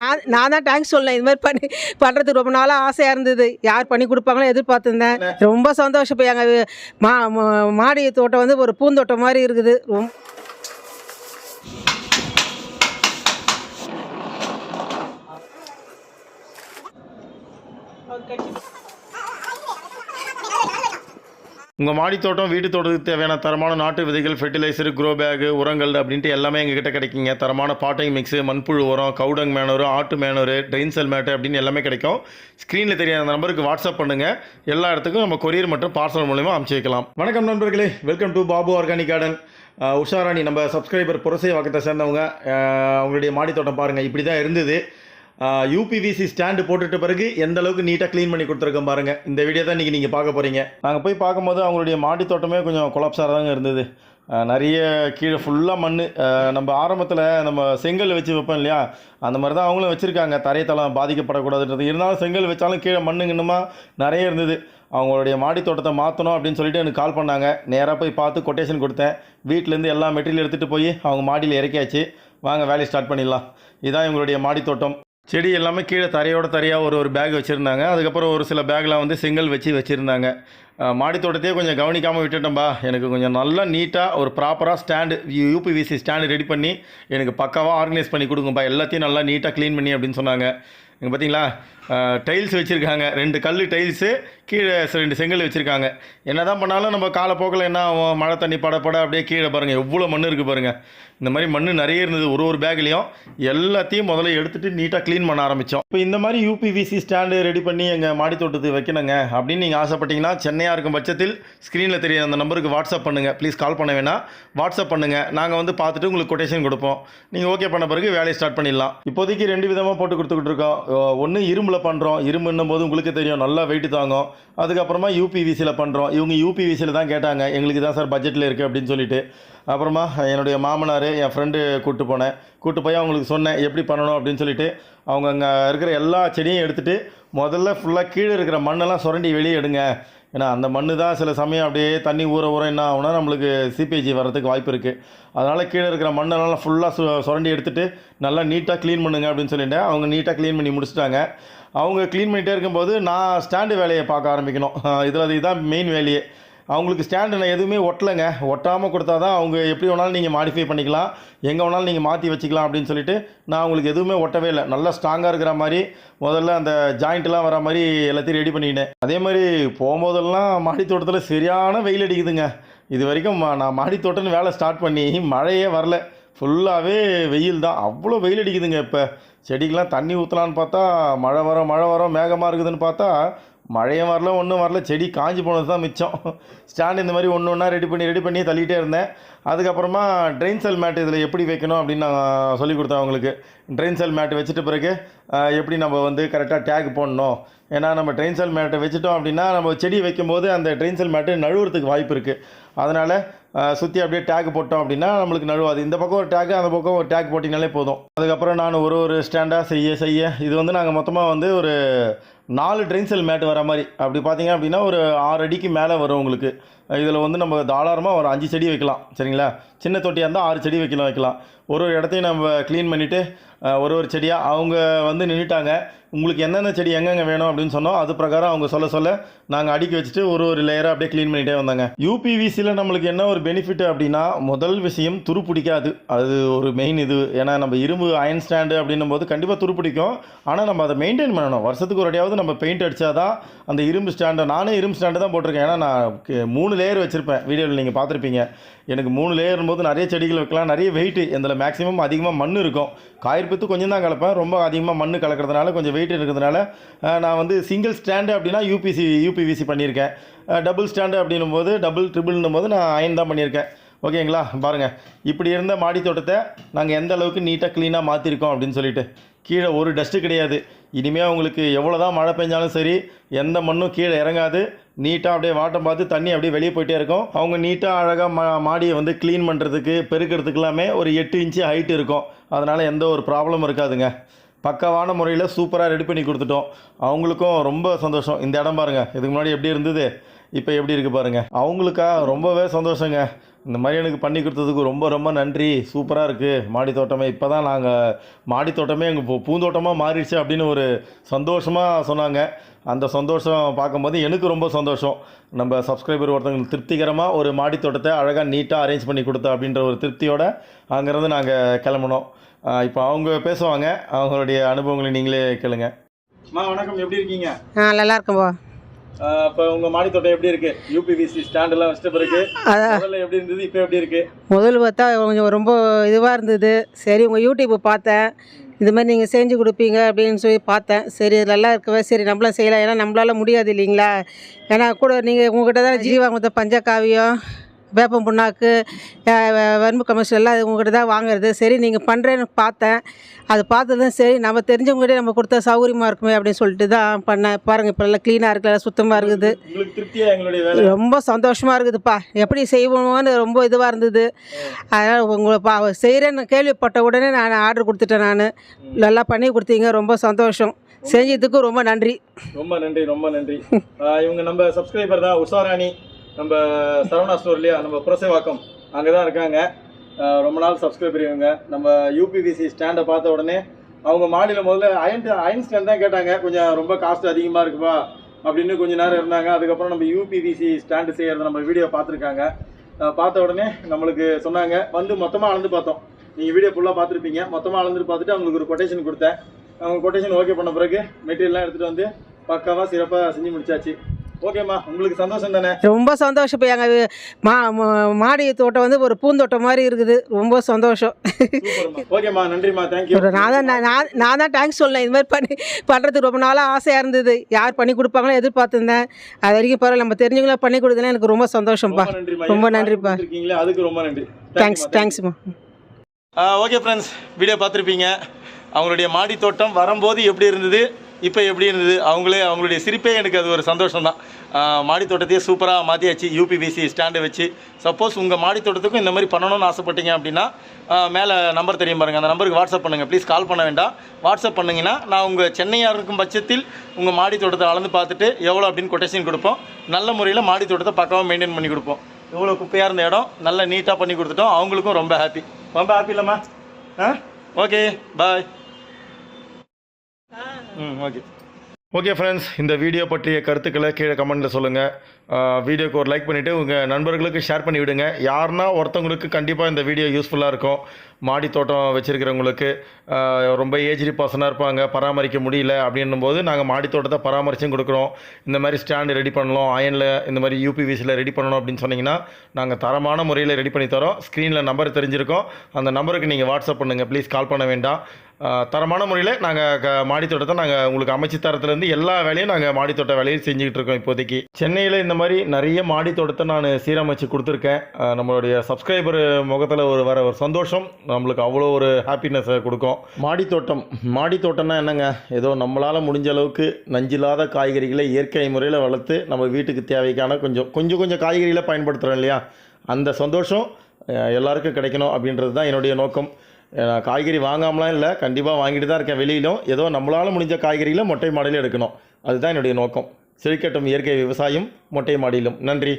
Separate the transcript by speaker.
Speaker 1: நான் நான் தான் தேங்க்ஸ் சொல்லேன் இது மாதிரி பண்ணி பண்ணுறதுக்கு ரொம்ப நாளாக ஆசையாக இருந்தது. யார் பண்ணி கொடுப்பாங்களோ எதிர்பார்த்துருந்தேன். ரொம்ப சந்தோஷம் இப்போ எங்கள் மா மா- மாடி தோட்டம் வந்து ஒரு பூந்தோட்டம் மாதிரி இருக்குது. ரொம்ப
Speaker 2: உங்கள் மாடி தோட்டம் வீட்டு தோட்டத்துக்கு தேவையான தரமான நாட்டு விதைகள் ஃபெர்டிலைசர் க்ரோ பேகு உரங்கள் அப்படின்ட்டு எல்லாமே எங்ககிட்ட கிடைக்குங்க. தரமான பாட்டிங் மிக்ஸு மண்புழு உரம் கவுடங் மேனூர் ஆட்டு மேனூர் ட்ரெயின் செல் மேட்டு அப்படின்னு எல்லாமே கிடைக்கும். ஸ்க்ரீனில் தெரியாத அந்த நம்பருக்கு வாட்ஸ்அப் பண்ணுங்கள் எல்லா இடத்துக்கும் நம்ம கொரியர் மற்றும் பார்சல் மூலிமா அனுப்பிச்சி வைக்கலாம். வணக்கம் நண்பர்களே. Welcome to Babu organic garden Usharani நம்ம சப்ஸ்கிரைபர் புரசை வாக்கத்தை சேர்ந்தவங்க. அவங்களுடைய மாடி தோட்டம் பாருங்கள் இப்படி தான் இருந்தது. யூபிவிசி ஸ்டாண்டு போட்டுட்டு பிறகு எந்த அளவுக்கு நீட்டாக க்ளீன் பண்ணி கொடுத்துருக்கோம் பாருங்கள் இந்த வீடியோ தான் இன்றைக்கி நீங்கள் பார்க்க போகிறீங்க நாங்கள் போய் பார்க்கும்போது அவங்களுடைய மாடி தோட்டமே கொஞ்சம் கொலாப்ஸாக தாங்க இருந்தது. நிறைய கீழே ஃபுல்லாக மண் நம்ம ஆரம்பத்தில் நம்ம செங்கல் வச்சு வைப்போம் இல்லையா? அந்த மாதிரி தான் அவங்களும் வச்சுருக்காங்க. தரையத்தளம் பாதிக்கப்படக்கூடாதுன்றது. இருந்தாலும் செங்கல் வச்சாலும் கீழே மண்ணுங்கன்னுமா நிறைய இருந்தது. அவங்களுடைய மாடி தோட்டத்தை மாற்றணும் அப்படின்னு சொல்லிட்டு எனக்கு கால் பண்ணாங்க. நேராக போய் பார்த்து கொட்டேஷன் கொடுத்தேன். வீட்டிலேருந்து எல்லா மெட்டீரியல் எடுத்துகிட்டு போய் அவங்க மாடியில் இறக்கியாச்சு. வாங்க வேலையை ஸ்டார்ட் பண்ணிடலாம். இதுதான் எங்களுடைய மாடி தோட்டம். செடி எல்லாமே கீழே தரையோட தரையாக ஒரு ஒரு பேக் வச்சுருந்தாங்க. அதுக்கப்புறம் ஒரு சில பேக்லாம் வந்து செங்கல் வச்சு வச்சுருந்தாங்க. மாடி தோட்டத்தையே கொஞ்சம் கவனிக்காமல் விட்டுட்டேன்பா. எனக்கு கொஞ்சம் நல்லா நீட்டாக ஒரு ப்ராப்பராக ஸ்டாண்டு யூபிவிசி ஸ்டாண்டு ரெடி பண்ணி எனக்கு பக்காவாக ஆர்கனைஸ் பண்ணி கொடுங்கப்பா. எல்லாத்தையும் நல்லா நீட்டாக க்ளீன் பண்ணி அப்படின்னு சொன்னாங்க. இங்கே பார்த்தீங்களா டைல்ஸ் வச்சுருக்காங்க. ரெண்டு கல் டைல்ஸு கீழே ரெண்டு செங்கல் வச்சுருக்காங்க. என்ன தான் பண்ணாலும் நம்ம காலப்போக்கில் என்ன ஆகும்? மழை தண்ணி பட பட அப்படியே கீழே பாருங்கள் எவ்வளோ மண் இருக்குது பாருங்கள் இந்த மாதிரி மண் நிறைய இருந்தது ஒரு ஒரு பேக்லேயும் எல்லாத்தையும் முதல்ல எடுத்துகிட்டு நீட்டாக க்ளீன் பண்ண ஆரம்பித்தோம் இப்போ இந்த மாதிரி யூபிவிசி ஸ்டாண்டு ரெடி பண்ணி எங்கள் மாடி தோட்டத்துக்கு வைக்கணுங்க. அப்படின்னு நீங்கள் ஆசைப்பட்டீங்கன்னா சென்னையாக இருக்கும் பட்சத்தில் ஸ்க்ரீனில் தெரிய அந்த நம்பருக்கு வாட்ஸ்அப் பண்ணுங்கள் ப்ளீஸ் கால் பண்ண வேணாம். வாட்ஸ்அப் பண்ணுங்கள் நாங்கள் வந்து பார்த்துட்டு உங்களுக்கு கொட்டேஷன் கொடுப்போம். நீங்கள் ஓகே பண்ண பிறகு வேலையை ஸ்டார்ட் பண்ணிடலாம். இப்போதைக்கு ரெண்டு விதமாக போட்டு கொடுத்துக்கிட்டு இருக்கோம். ஒன்று இரும்பில் பண்ணுறோம் இரும்புன்னும் போது உங்களுக்கு தெரியும். நல்லா வெயிட் தாங்கும். அதுக்கப்புறமா யூபிவிசியில் பண்ணுறோம் இவங்க யூபிவிசியில் தான் கேட்டாங்க. எங்களுக்கு தான் சார் பட்ஜெட்டில் இருக்குது அப்படின்னு சொல்லிட்டு. அப்புறமா என்னுடைய மாமனார் என் ஃப்ரெண்டு கூப்பிட்டு போனேன். கூப்பிட்டு போய் அவங்களுக்கு சொன்னேன் எப்படி பண்ணணும் அப்படின்னு சொல்லிட்டு. அவங்க அங்கே இருக்கிற எல்லா செடியும் எடுத்துகிட்டு முதல்ல ஃபுல்லாக கீழே இருக்கிற மண்ணெல்லாம் சுரண்டி வெளியே எடுங்க. ஏன்னா அந்த மண்ணு தான் சில சமயம் அப்படியே தண்ணி ஊற ஊற என்ன ஆகுனா நம்மளுக்கு சிபிஜி வர்றதுக்கு வாய்ப்பு இருக்குது அதனால் கீழே இருக்கிற மண்ணெல்லாம் ஃபுல்லாக சு சுரண்டி எடுத்துகிட்டு நல்லா நீட்டாக க்ளீன் பண்ணுங்க அப்படின்னு சொல்லிட்டேன். அவங்க நீட்டாக க்ளீன் பண்ணி முடிச்சிட்டாங்க. அவங்க க்ளீன் பண்ணிகிட்டே இருக்கும்போது நான் ஸ்டாண்டு வேலையை பார்க்க ஆரம்பிக்கணும். இதில் இதுதான் மெயின் வேலையே. அவங்களுக்கு ஸ்டாண்டு நான் எதுவுமே ஒட்டலைங்க. ஒட்டாமல் கொடுத்தா தான் அவங்க எப்படி வேணாலும் நீங்கள் மாடிஃபை பண்ணிக்கலாம். எங்கே வேணாலும் நீங்கள் மாற்றி வச்சுக்கலாம் அப்படின்னு சொல்லிட்டு நான் அவங்களுக்கு எதுவுமே ஒட்டவே இல்லை. நல்லா ஸ்ட்ராங்காக இருக்கிற மாதிரி முதல்ல அந்த ஜாயிண்ட்லாம் வர மாதிரி எல்லாத்தையும் ரெடி பண்ணிக்கினேன் அதே மாதிரி போகும்போதெல்லாம் மாடி தோட்டத்தில் சரியான வெயில் அடிக்குதுங்க. இது வரைக்கும் மா- நான் மாடி தோட்டம்னு வேலை ஸ்டார்ட் பண்ணி மழையே வரல. ஃபுல்லாகவே வெயில் தான். அவ்வளோ வெயில் அடிக்குதுங்க இப்போ. செடிக்கெலாம் தண்ணி ஊற்றலான்னு பார்த்தா மழை வரும் மழை வரும் மேகமாக இருக்குதுன்னு பார்த்தா மழையும் வரல ஒன்றும் வரல. செடி காஞ்சி போனது தான் மிச்சம். ஸ்டாண்ட் இந்த மாதிரி ஒன்று ஒன்றா ரெடி பண்ணி ரெடி பண்ணி தள்ளிகிட்டே இருந்தேன். அதுக்கப்புறமா ட்ரெயின் செல் மேட் இதில் எப்படி வைக்கணும் அப்படின்னு நான் சொல்லி கொடுத்தேன் அவங்களுக்கு. ட்ரெயின் செல் மேட் வச்சுட்ட பிறகு எப்படி நம்ம வந்து கரெக்டாக டேக் போடணும்? ஏன்னா நம்ம ட்ரெயின் செல் மேட்டை வச்சுட்டோம் அப்படின்னா நம்ம செடி வைக்கும்போது அந்த ட்ரெயின் செல் மேட்டு நழுவுறதுக்கு வாய்ப்பு இருக்குது அதனால் சுற்றி அப்படியே டேக் போட்டோம் அப்படின்னா நம்மளுக்கு நழுவாது. இந்த பக்கம் ஒரு டேக் அந்த பக்கம் ஒரு டேக் போட்டிங்கனாலே போதும். அதுக்கப்புறம் நான் ஒரு ஒரு ஸ்டாண்டாக செய்ய செய்ய இது வந்து நாங்கள் மொத்தமாக வந்து ஒரு நாலு ட்ரெயின் செல் மேட் வர மாதிரி. அப்படி பார்த்தீங்க அப்படின்னா ஒரு ஆறு அடிக்கு மேலே வரும் உங்களுக்கு. இதில் வந்து நம்ம தாராளமாக ஒரு அஞ்சு செடி வைக்கலாம். சரிங்களா? சின்ன தொட்டியாக இருந்தால் ஆறு செடி வைக்கலாம் வைக்கலாம். ஒரு ஒரு இடத்தையும் நம்ம க்ளீன் பண்ணிவிட்டு ஒரு ஒரு செடியாக அவங்க வந்து நின்றுட்டாங்க உங்களுக்கு என்னென்ன செடி எங்கெங்கே வேணும் அப்படின்னு சொன்னோம். அது பிரகாரம் அவங்க சொல்ல சொல்ல நாங்கள் அடுக்கி வச்சுட்டு ஒரு ஒரு லேயராக அப்படியே க்ளீன் பண்ணிகிட்டே வந்தாங்க. யூபிவிசியில் நம்மளுக்கு என்ன ஒரு பெனிஃபிட் அப்படின்னா முதல் விஷயம் துரு பிடிக்காது. அது ஒரு மெயின் இது. ஏன்னா நம்ம இரும்பு அயன் ஸ்டாண்டு அப்படின்னும் போது கண்டிப்பாக துரு பிடிக்கும். ஆனால் நம்ம அதை மெயின்டைன் பண்ணணும். வருஷத்துக்கு ஒரு அடியாவது நம்ம பெயிண்ட் அடித்தா தான் அந்த இரும்பு ஸ்டாண்டை நானே இரும்பு ஸ்டாண்டு தான் போட்டிருக்கேன். ஏன்னா நான் மூணு லேயர் வச்சுருப்பேன் வீடியோவில் நீங்கள் பார்த்துருப்பீங்க. எனக்கு மூணு லேயர் போது நிறைய செடிகள் வைக்கலாம் நிறைய வெயிட்டு இதில் மேக்ஸிமம் அதிகமாக மண் இருக்கும். காயிற்பத்து கொஞ்சம் தான் கலப்பேன் ரொம்ப அதிகமாக மண் கலக்கிறதுனால கொஞ்சம் வெயிட் இருக்கிறதுனால நான் வந்து சிங்கிள் ஸ்டாண்டு அப்படின்னா யூபிசி யூபிவிசி பண்ணியிருக்கேன். டபுள் ஸ்டாண்டு அப்படின்னும் போது டபுள் ட்ரிபிள்னும் போது நான் அயன் தான் பண்ணியிருக்கேன். ஓகேங்களா? பாருங்கள் இப்படி இருந்த மாடி தோட்டத்தை நாங்கள் எந்த அளவுக்கு நீட்டாக க்ளீனாக மாற்றிருக்கோம் அப்படின்னு சொல்லிட்டு. கீழே ஒரு டஸ்ட்டு கிடையாது. இனிமேல் உங்களுக்கு எவ்வளோ தான் மழை பெஞ்சாலும் சரி எந்த மண்ணும் கீழே இறங்காது. நீட்டாக அப்படியே வாட்டம் பார்த்து தண்ணி அப்படியே வெளியே போயிட்டே இருக்கும். அவங்க நீட்டாக அழகாக மா மாடியை வந்து க்ளீன் பண்ணுறதுக்கு பெருக்கிறதுக்கு எல்லாமே ஒரு எட்டு இன்ச்சு ஹைட் இருக்கும். அதனால் எந்த ஒரு ப்ராப்ளமும் இருக்காதுங்க. பக்காவான முறையில் சூப்பராக ரெடி பண்ணி கொடுத்துட்டோம். அவங்களுக்கும் ரொம்ப சந்தோஷம். இந்த இடம் பாருங்கள் இதுக்கு முன்னாடி எப்படி இருந்தது? இப்போ எப்படி இருக்குது பாருங்கள் அவங்களுக்கா ரொம்பவே சந்தோஷங்க. இந்த மாதிரி எனக்கு பண்ணி கொடுத்ததுக்கு ரொம்ப ரொம்ப நன்றி. சூப்பராக இருக்குது மாடி தோட்டமே இப்போ தான் நாங்கள் மாடி தோட்டமே எங்கள் பூ பூந்தோட்டமாக மாறிடுச்சு அப்படின்னு ஒரு சந்தோஷமாக சொன்னாங்க. அந்த சந்தோஷம் பார்க்கும்போது எனக்கு ரொம்ப சந்தோஷம். நம்ம சப்ஸ்கிரைபர் ஒருத்தவங்களுக்கு திருப்திகரமாக ஒரு மாடி தோட்டத்தை அழகாக நீட்டாக அரேஞ்ச் பண்ணி கொடுத்தா அப்படின்ற ஒரு திருப்தியோட அங்கேருந்து நாங்கள் கிளம்புனோம். இப்போ அவங்க பேசுவாங்க. அவங்களுடைய அனுபவங்களை நீங்களே கேளுங்க. அம்மா வணக்கம். எப்படி இருக்கீங்க?
Speaker 1: ஆ நல்லா இருக்கேன்பா
Speaker 2: இப்போ உங்கள் மாடி தோட்டம் எப்படி இருக்கு? யூபிவிசி ஸ்டாண்டெல்லாம் வச்சிட்ட பிறகு
Speaker 1: அதான்.
Speaker 2: முதல்ல எப்படி இருந்தது? இப்போ எப்படி இருக்கு?
Speaker 1: முதல்ல பார்த்தா கொஞ்சம் ரொம்ப இதுவாக இருந்தது. சரி உங்கள் யூடியூப் பார்த்தேன். இது மாதிரி நீங்கள் செஞ்சு கொடுப்பீங்க அப்படின்னு சொல்லி பார்த்தேன். சரி நல்லா இருக்கவே. சரி நம்மளும் செய்யலாம். ஏன்னா நம்மளால முடியாது இல்லைங்களா? ஏன்னா கூட நீங்கள் உங்ககிட்ட தான் ஜீவாமத்த பஞ்சகாவியம். வேப்பம் புண்ணாக்கு அஹ் வெ- வறுமை கமிஷன் எல்லாம் உங்ககிட்ட தான் வாங்குறது. சரி நீங்கள் பண்ணுறேன்னு பார்த்தேன். அது பார்த்ததும் சரி நம்ம தெரிஞ்சவங்ககிட்டே நம்ம கொடுத்தா சௌகரியமாக இருக்குமே அப்படின்னு சொல்லிட்டு தான் பண்ணேன். பாருங்கள் இப்போ எல்லாம் க்ளீனாக இருக்குது. சுத்தமாக இருக்குது ரொம்ப சந்தோஷமாக இருக்குதுப்பா. எப்படி செய்வோமோன்னு ரொம்ப இதுவாக இருந்தது. அதனால் உங்களை பா செய்கிறேன்னு கேள்விப்பட்ட உடனே நான் ஆர்டர் கொடுத்துட்டேன் நான். நல்லா பண்ணி கொடுத்தீங்க ரொம்ப சந்தோஷம். செஞ்சதுக்கு ரொம்ப நன்றி.
Speaker 2: ரொம்ப நன்றி ரொம்ப நன்றி. இவங்க நம்ம சப்ஸ்கிரைபர் தான் உஷாராணி. நம்ம சரவணா ஸ்டோர்லையா நம்ம புரசைவாக்கம் அங்கே தான் இருக்காங்க ரொம்ப நாள் சப்ஸ்கிரைபர் இவங்க நம்ம யூபிவிசி ஸ்டாண்டை பார்த்த உடனே அவங்க மாடியில் முதல்ல அயன் அயன் ஸ்டாண்ட் தான் கேட்டாங்க. கொஞ்சம் ரொம்ப காஸ்ட் அதிகமாக இருக்குப்பா அப்படின்னு கொஞ்ச நேரம் இருந்தாங்க. அதுக்கப்புறம் நம்ம யூபிவிசி ஸ்டாண்டு செய்கிறத நம்ம வீடியோ பார்த்துருக்காங்க. பார்த்த உடனே நம்மளுக்கு சொன்னாங்க வந்து மொத்தமாக அளந்து பார்த்தோம். நீங்கள் வீடியோ ஃபுல்லாக பார்த்துருப்பீங்க. மொத்தமாக அளந்துட்டு பார்த்துட்டு அவங்களுக்கு ஒரு கொட்டேஷன் கொடுத்தேன். அவங்க கொட்டேஷன் ஓகே பண்ண பிறகு மெட்டீரியல்லாம் எடுத்துகிட்டு வந்து பக்காவாக சிறப்பாக செஞ்சு முடிச்சாச்சு. ஓகேம்மா உங்களுக்கு சந்தோஷம் தானே?
Speaker 1: ரொம்ப சந்தோஷம் இப்போ எங்கள் மா மாடி தோட்டம் வந்து ஒரு பூந்தோட்டம் மாதிரி இருக்குது. ரொம்ப சந்தோஷம்.
Speaker 2: ஓகேம்மா நன்றிம்மா. தேங்க்யூ
Speaker 1: நான் தான் நான் நான் தான் தேங்க்ஸ் சொல்லலாம் இது மாதிரி பண்ணி பண்ணுறதுக்கு ரொம்ப நாளாக ஆசையாக இருந்தது. யார் பண்ணி கொடுப்பாங்களோ எதிர்பார்த்துருந்தேன். அது வரைக்கும் பரவாயில்ல. நம்ம தெரிஞ்சவங்கள பண்ணி கொடுத்ததுல எனக்கு ரொம்ப சந்தோஷம்ப்பா
Speaker 2: ரொம்ப
Speaker 1: நன்றிப்பா.
Speaker 2: அதுக்கு ரொம்ப நன்றி.
Speaker 1: தேங்க்ஸ் தேங்க்ஸ்மா
Speaker 2: ஓகே ஃப்ரெண்ட்ஸ் வீடியோ பார்த்துருப்பீங்க. அவங்களுடைய மாடி தோட்டம் வரும்போது எப்படி இருந்தது? இப்போ எப்படி இருந்தது? அவங்களே அவங்களுடைய சிரிப்பே எனக்கு அது ஒரு சந்தோஷம் தான் மாடி தோட்டத்தையே சூப்பராக மாற்றியாச்சு யூபிபிசி ஸ்டாண்டு வச்சு. சப்போஸ் உங்கள் மாடி தோட்டத்துக்கும் இந்த மாதிரி பண்ணணும்னு ஆசைப்பட்டீங்க அப்படின்னா மேலே நம்பர் தெரியும் பாருங்கள் அந்த நம்பருக்கு வாட்ஸ்அப் பண்ணுங்கள் ப்ளீஸ் கால் பண்ண வேண்டாம். வாட்ஸ்அப் பண்ணிங்கன்னா நான் உங்கள் சென்னையாக இருக்கும் பட்சத்தில் உங்கள் மாடி தோட்டத்தை அளந்து பார்த்துட்டு எவ்வளோ அப்படின்னு கொட்டேஷன் கொடுப்போம். நல்ல முறையில் மாடி தோட்டத்தை பக்காவாக மெயின்டைன் பண்ணி கொடுப்போம். எவ்வளோ குப்பையாக இருந்த இடம் நல்லா நீட்டாக பண்ணி கொடுத்துட்டோம். அவங்களுக்கும் ரொம்ப ஹாப்பி ரொம்ப ஹாப்பி இல்லைம்மா. ஆ? Okay bye hmm okay. Okay friends இந்த வீடியோ பற்றிய கருத்துக்களை கீழே கமெண்ட்டில் சொல்லுங்கள் வீடியோக்கு ஒரு லைக் பண்ணிவிட்டு உங்கள் நண்பர்களுக்கு ஷேர் பண்ணி விடுங்க. யாருன்னா ஒருத்தவங்களுக்கு கண்டிப்பாக இந்த வீடியோ யூஸ்ஃபுல்லாக இருக்கும். மாடி தோட்டம் வச்சுருக்கிறவங்களுக்கு ரொம்ப ஏஜ்டி பர்சனாக இருப்பாங்க பராமரிக்க முடியல அப்படின்னும் போது நாங்கள் மாடி தோட்டத்தை பராமரிச்சும் கொடுக்குறோம். இந்த மாதிரி ஸ்டாண்டு ரெடி பண்ணலாம் அயனில் இந்த மாதிரி யூபிவிசியில் ரெடி பண்ணணும் அப்படின்னு சொன்னிங்கன்னா நாங்கள் தரமான முறையில் ரெடி பண்ணி தரோம். ஸ்க்ரீனில் நம்பர் தெரிஞ்சிருக்கோம். அந்த நம்பருக்கு நீங்கள் வாட்ஸ்அப் பண்ணுங்கள் ப்ளீஸ் கால் பண்ண வேண்டாம். தரமான முறையில் நாங்கள் க மாடித்தோட்டத்தை நாங்கள் உங்களுக்கு அமைச்சு தரத்துலேருந்து எல்லா வேலையும் நாங்கள் மாடித்தோட்ட வேலையும் செஞ்சுக்கிட்டு இருக்கோம் இப்போதைக்கு. சென்னையில் இந்த மாதிரி நிறைய மாடித்தோட்டத்தை நான் சீரமைச்சு கொடுத்துருக்கேன். நம்மளுடைய சப்ஸ்கிரைபர் முகத்தில் ஒரு வர ஒரு சந்தோஷம். நம்மளுக்கு அவ்வளோ ஒரு ஹாப்பினஸை கொடுக்கும். மாடித்தோட்டம் தோட்டம் என்னங்க? ஏதோ நம்மளால் முடிஞ்ச அளவுக்கு நஞ்சில்லாத காய்கறிகளை இயற்கை முறையில் வளர்த்து நம்ம வீட்டுக்கு தேவைக்கான கொஞ்சம் கொஞ்சம் கொஞ்சம் காய்கறிகளை பயன்படுத்துகிறோம் இல்லையா? அந்த சந்தோஷம் எல்லாருக்கும் கிடைக்கணும் அப்படின்றது தான் என்னுடைய நோக்கம். நான் காய்கறி வாங்காமலாம் இல்லை. கண்டிப்பாக வாங்கிட்டு தான் இருக்கேன் வெளியிலும். ஏதோ நம்மளால் முடிஞ்ச காய்கறிகளை மொட்டை மாடியில் எடுக்கணும். அதுதான் என்னுடைய நோக்கம். செழிக்கட்டும் இயற்கை விவசாயம் மொட்டை மாடியிலும். நன்றி.